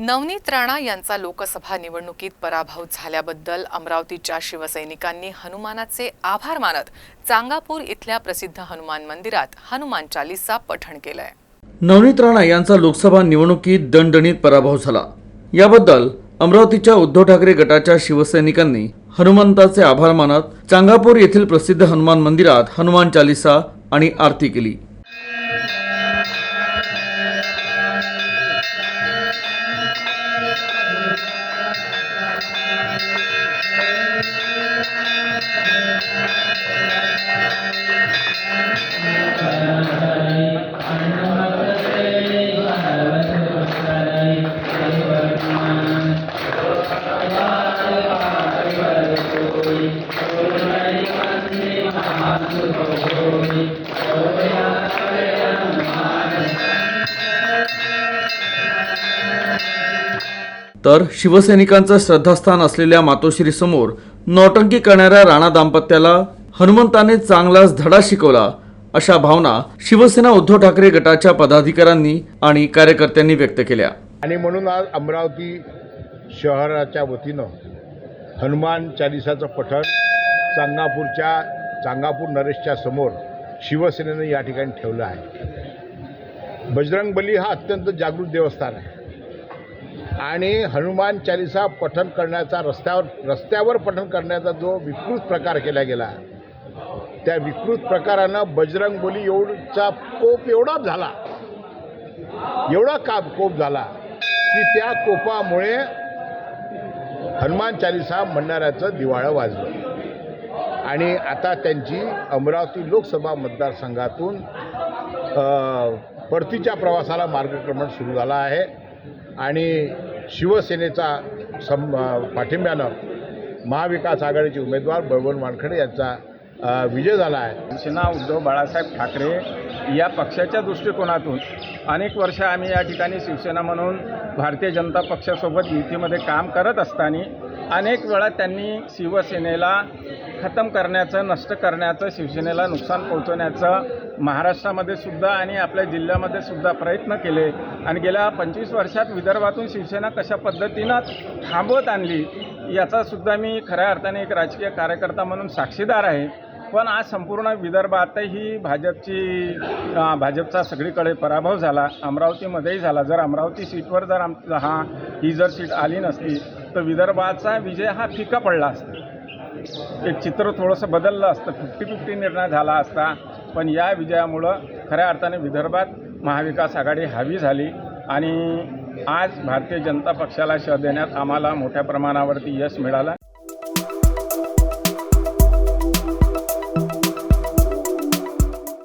नवनीत राणा यांचा लोकसभा निवडणुकीत पराभव झाल्याबद्दल अमरावतीच्या शिवसैनिकांनी हनुमानाचे आभार मानत चांगापूर इथल्या प्रसिद्ध हनुमान मंदिरात हनुमान चालीसा पठण केलंय. नवनीत राणा यांचा लोकसभा निवडणुकीत दणदणीत पराभव झाला. याबद्दल अमरावतीच्या उद्धव ठाकरे गटाच्या शिवसैनिकांनी हनुमंताचे आभार मानत चांगापूर येथील प्रसिद्ध हनुमान मंदिरात हनुमान चालिसा आणि आरती केली. तर शिवसैनिकांचं श्रद्धास्थान असलेल्या मातोश्री समोर नौटंकी करणाऱ्या राणा दाम्पत्याला हनुमंताने चांगलाच धडा शिकवला अशा भावना शिवसेना उद्धव ठाकरे गटाच्या पदाधिकाऱ्यांनी आणि कार्यकर्त्यांनी व्यक्त केल्या. आणि म्हणून आज अमरावती शहराच्या वतीनं हनुमान चालिसाचं पठण चांगापूरच्या चांगापूर नरेशच्या समोर शिवसेनेनं या ठिकाणी ठेवलं आहे. बजरंग बली हा अत्यंत जागृत देवस्थान आहे. आणि हनुमान चालिसा पठण करण्याचा रस्त्यावर रस्त्यावर पठण करण्याचा जो विकृत प्रकार केला गेला त्या विकृत प्रकारानं बजरंग बोली एवढचा कोप एवढा झाला एवढा काप कोप झाला की त्या कोपामुळे हनुमान चालिसा म्हणणाऱ्याचं दिवाळं वाजलं. आणि आता त्यांची अमरावती लोकसभा मतदारसंघातून परतीच्या प्रवासाला मार्गक्रमण सुरू झाला आहे. आणि शिवसेनेचा सम पाठिंब्यानं महाविकास आघाडीचे उमेदवार बळवंत वानखडे यांचा विजय झाला आहे. शिवसेना उद्धव बाळासाहेब ठाकरे या पक्षाच्या दृष्टिकोनातून अनेक वर्ष आम्ही या ठिकाणी शिवसेना म्हणून भारतीय जनता पक्षासोबत युतीमध्ये काम करत असताना अनेक वेळा त्यांनी शिवसेनेला खतम करण्याचं नष्ट करण्याचं शिवसेनेला नुकसान पोहोचवण्याचं महाराष्ट्रामध्ये सुद्धा आणि आपल्या जिल्ह्यामध्ये सुद्धा प्रयत्न केले. आणि गेल्या पंचवीस वर्षात विदर्भातून शिवसेना कशा पद्धतीनं थांबवत आणली याचा सुद्धा मी खऱ्या अर्थाने एक राजकीय कार्यकर्ता म्हणून साक्षीदार आहे. पण आज संपूर्ण विदर्भातही भाजपची भाजपचा सगळीकडे पराभव झाला अमरावतीमध्येही झाला. जर अमरावती सीटवर जर आम हा ही जर सीट आली नसती तर विदर्भाचा विजय हा फिका पडला असता. एक चित्र थोडंसं बदललं असतं. फिफ्टी फिफ्टी निर्णय झाला असता. पण या विजयामुळं खऱ्या अर्थाने विदर्भात महाविकास आघाडी हवी झाली आणि आज भारतीय जनता पक्षाला शह देण्यात आम्हाला मोठ्या प्रमाणावरती यश मिळालं.